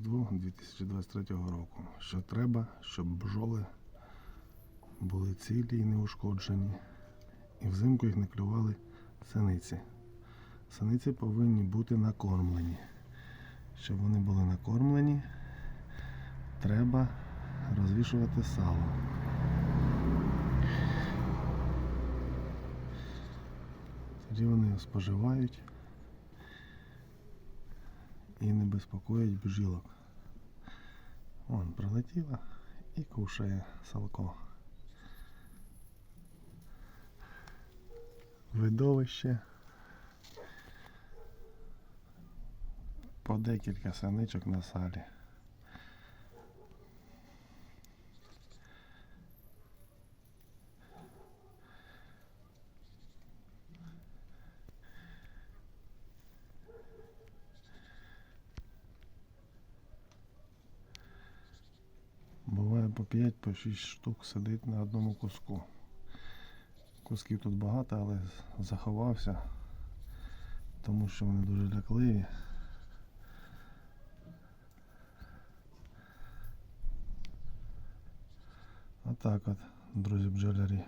Різдву 2023 року. Що треба, щоб бджоли були цілі і неушкоджені. І взимку їх не клювали синиці. Синиці повинні бути накормлені. Щоб вони були накормлені, треба розвішувати сало. Тоді вони споживають і не безпокоїть бжілок. Вон прилетіла і кушає салко. Видовище. По декілька саничок на салі. По 5 по 6 штук сидить на одному куску. Кусків тут багато, але заховався, тому що вони дуже лякливі. Отак от, друзі бджолярі.